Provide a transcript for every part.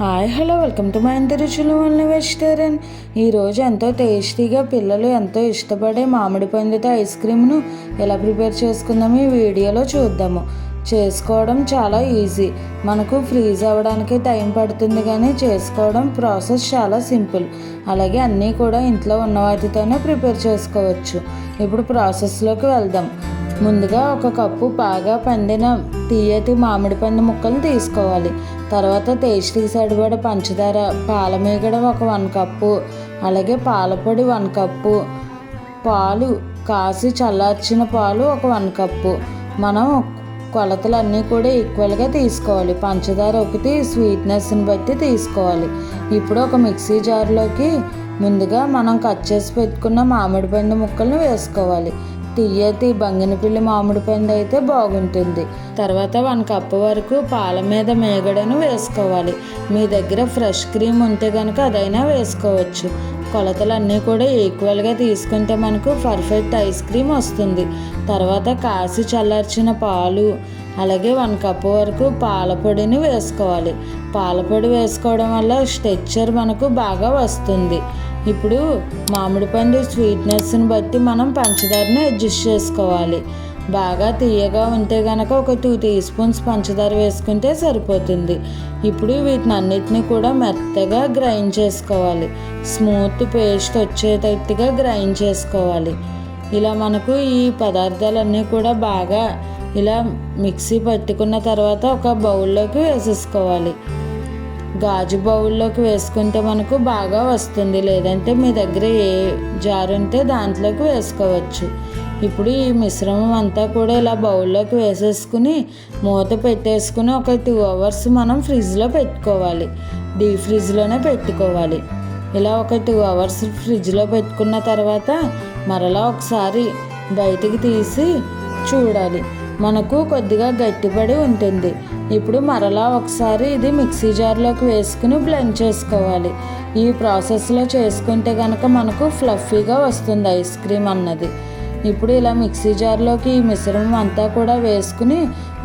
Hi hello welcome to మా ఇంటి రుచులు ఓన్లీ వెజిటేరియన్. ఈరోజు ఎంతో టేస్టీగా పిల్లలు ఎంతో ఇష్టపడే మామిడి పండుతో ఐస్ క్రీమ్ను ఎలా ప్రిపేర్ చేసుకుందామో ఈ వీడియోలో చూద్దాము. చేసుకోవడం చాలా ఈజీ. మనకు ఫ్రీజ్ అవ్వడానికి టైం పడుతుంది కానీ చేసుకోవడం ప్రాసెస్ చాలా సింపుల్. అలాగే అన్నీ కూడా ఇంట్లో ఉన్న వాటితోనే ప్రిపేర్ చేసుకోవచ్చు. ఇప్పుడు ప్రాసెస్లోకి వెళ్దాం. ముందుగా ఒక కప్పు బాగా పండిన తీయటి మామిడి పండు ముక్కలు తీసుకోవాలి. తర్వాత టేస్ట్కి సరిపడ పంచదార పాలమీగడ ఒక వన్ కప్పు అలాగే పాలపొడి వన్ కప్పు పాలు కాసి చల్లార్చిన పాలు ఒక వన్ కప్పు. మనం కొలతలన్నీ కూడా ఈక్వల్గా తీసుకోవాలి. పంచదార ఒకటి స్వీట్నెస్ని బట్టి తీసుకోవాలి. ఇప్పుడు ఒక మిక్సీ జార్లోకి ముందుగా మనం కట్ చేసి పెట్టుకున్న మామిడి పండు ముక్కలను వేసుకోవాలి. తియ్యతి బంగినపిల్లి మామిడి పండు అయితే బాగుంటుంది. తర్వాత వన్ కప్ వరకు పాల మీద మేగడను వేసుకోవాలి. మీ దగ్గర ఫ్రెష్ క్రీమ్ ఉంటే కనుక అదైనా వేసుకోవచ్చు. కొలతలన్నీ కూడా ఈక్వల్గా తీసుకుంటే మనకు పర్ఫెక్ట్ ఐస్ క్రీమ్ వస్తుంది. తర్వాత కాసి చల్లార్చిన పాలు అలాగే వన్ కప్ వరకు పాలపొడిని వేసుకోవాలి. పాలపొడి వేసుకోవడం వల్ల స్ట్రెచ్చర్ మనకు బాగా వస్తుంది. ఇప్పుడు మామిడి పండు స్వీట్నెస్ని బట్టి మనం పంచదారని అడ్జస్ట్ చేసుకోవాలి. బాగా తీయగా ఉంటే కనుక ఒక టూ టీ స్పూన్స్ పంచదార వేసుకుంటే సరిపోతుంది. ఇప్పుడు వీటిని అన్నిటిని కూడా మెత్తగా గ్రైండ్ చేసుకోవాలి. స్మూత్ పేస్ట్ వచ్చేటట్టుగా గ్రైండ్ చేసుకోవాలి. ఇలా మనకు ఈ పదార్థాలన్నీ కూడా బాగా ఇలా మిక్సీ పట్టుకున్న తర్వాత ఒక బౌల్లోకి వేసేసుకోవాలి. గాజు బౌల్లోకి వేసుకుంటే మనకు బాగా వస్తుంది. లేదంటే మీ దగ్గర ఏ జారు ఉంటే దాంట్లోకి వేసుకోవచ్చు. ఇప్పుడు ఈ మిశ్రమం అంతా కూడా ఇలా బౌల్లోకి వేసేసుకుని మూత పెట్టేసుకుని ఒక టూ అవర్స్ మనం ఫ్రిడ్జ్లో పెట్టుకోవాలి. డీప్ ఫ్రిడ్జ్లోనే పెట్టుకోవాలి. ఇలా ఒక టూ అవర్స్ ఫ్రిడ్జ్లో పెట్టుకున్న తర్వాత మరలా ఒకసారి బయటికి తీసి చూడాలి. మనకు కొద్దిగా గట్టిపడి ఉంటుంది. ఇప్పుడు మరలా ఒకసారి ఇది మిక్సీ జార్లోకి వేసుకుని బ్లెండ్ చేసుకోవాలి. ఈ ప్రాసెస్లో చేసుకుంటే కనుక మనకు ఫ్లఫీగా వస్తుంది ఐస్ క్రీమ్ అన్నది. ఇప్పుడు ఇలా మిక్సీ జార్లోకి ఈ మిశ్రమం అంతా కూడా వేసుకుని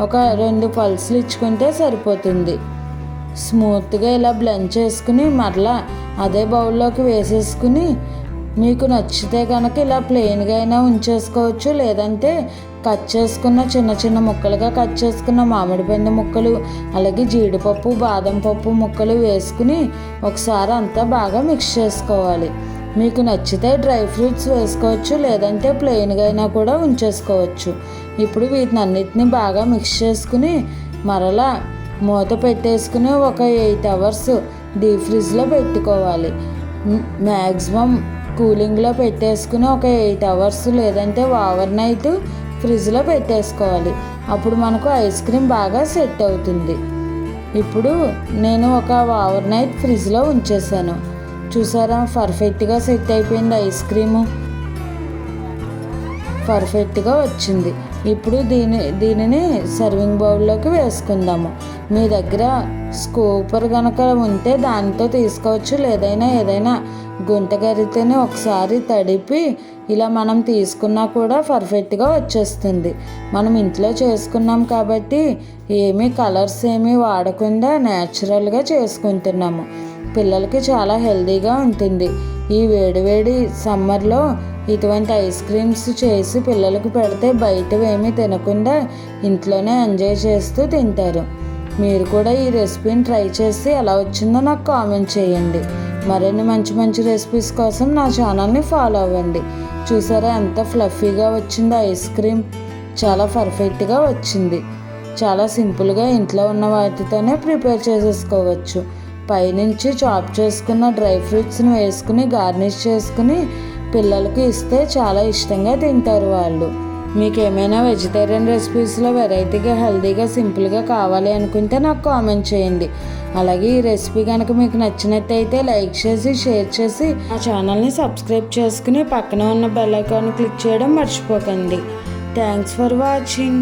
ఒక రెండు పల్సులు ఇచ్చుకుంటే సరిపోతుంది. స్మూత్గా ఇలా బ్లెండ్ చేసుకుని మరలా అదే బౌల్లోకి వేసేసుకుని మీకు నచ్చితే కనుక ఇలా ప్లెయిన్గా అయినా ఉంచేసుకోవచ్చు. లేదంటే కట్ చేసుకున్న చిన్న చిన్న ముక్కలుగా కట్ చేసుకున్న మామిడి పండు ముక్కలు అలాగే జీడిపప్పు బాదం పప్పు ముక్కలు వేసుకుని ఒకసారి అంతా బాగా మిక్స్ చేసుకోవాలి. మీకు నచ్చితే డ్రై ఫ్రూట్స్ వేసుకోవచ్చు లేదంటే ప్లెయిన్గా అయినా కూడా ఉంచేసుకోవచ్చు. ఇప్పుడు వీటిని అన్నిటిని బాగా మిక్స్ చేసుకుని మరలా మూత పెట్టేసుకుని ఒక ఎయిట్ అవర్స్ డీప్ ఫ్రిడ్జ్లో పెట్టుకోవాలి. మ్యాక్సిమం కూలింగ్లో పెట్టేసుకుని ఒక ఎయిట్ అవర్స్ లేదంటే ఓవర్ నైట్ ఫ్రిడ్జ్లో పెట్టేసుకోవాలి. అప్పుడు మనకు ఐస్ క్రీమ్ బాగా సెట్ అవుతుంది. ఇప్పుడు నేను ఒక ఓవర్ నైట్ ఫ్రిడ్జ్లో ఉంచేసాను చూసారా? పర్ఫెక్ట్గా సెట్ అయిపోయింది ఐస్ క్రీము. పర్ఫెక్ట్గా వచ్చింది. ఇప్పుడు దీని దీనిని సర్వింగ్ బౌల్లోకి వేసుకుందాము. మీ దగ్గర స్కూపర్ కనుక ఉంటే దానితో తీసుకోవచ్చు లేదైనా ఏదైనా గుంటగరితేనే ఒకసారి తడిపి ఇలా మనం తీసుకున్నా కూడా పర్ఫెక్ట్గా వచ్చేస్తుంది. మనం ఇంట్లో చేసుకున్నాం కాబట్టి ఏమీ కలర్స్ ఏమీ వాడకుండా న్యాచురల్గా చేసుకుంటున్నాము. పిల్లలకి చాలా హెల్దీగా ఉంటుంది. ఈ వేడివేడి సమ్మర్లో ఇటువంటి ఐస్ క్రీమ్స్ చేసి పిల్లలకు పెడితే బయటవేమీ తినకుండా ఇంట్లోనే ఎంజాయ్ చేస్తూ తింటారు. మీరు కూడా ఈ రెసిపీని ట్రై చేసి ఎలా వచ్చిందో నాకు కామెంట్ చేయండి. మరిన్ని మంచి మంచి రెసిపీస్ కోసం నా ఛానల్ని ఫాలో అవ్వండి. చూసారా ఎంత ఫ్లఫీగా వచ్చిందో ఐస్ క్రీమ్ చాలా పర్ఫెక్ట్గా వచ్చింది. చాలా సింపుల్గా ఇంట్లో ఉన్న వాటితోనే ప్రిపేర్ చేసేసుకోవచ్చు. పైనుంచి చాప్ చేసుకున్న డ్రై ఫ్రూట్స్ని వేసుకుని గార్నిష్ చేసుకుని పిల్లలకి ఇస్తే చాలా ఇష్టంగా తింటారు వాళ్ళు. మీకు ఏమైనా వెజిటేరియన్ రెసిపీస్లో వెరైటీగా హెల్తీగా సింపుల్గా కావాలి అనుకుంటే నాకు కామెంట్ చేయండి. అలాగే ఈ రెసిపీ కనుక మీకు నచ్చినట్టయితే లైక్ చేసి షేర్ చేసి ఆ ఛానల్ని సబ్స్క్రైబ్ చేసుకుని పక్కన ఉన్న బెల్ ఐకాన్ క్లిక్ చేయడం మర్చిపోకండి. Thanks for watching.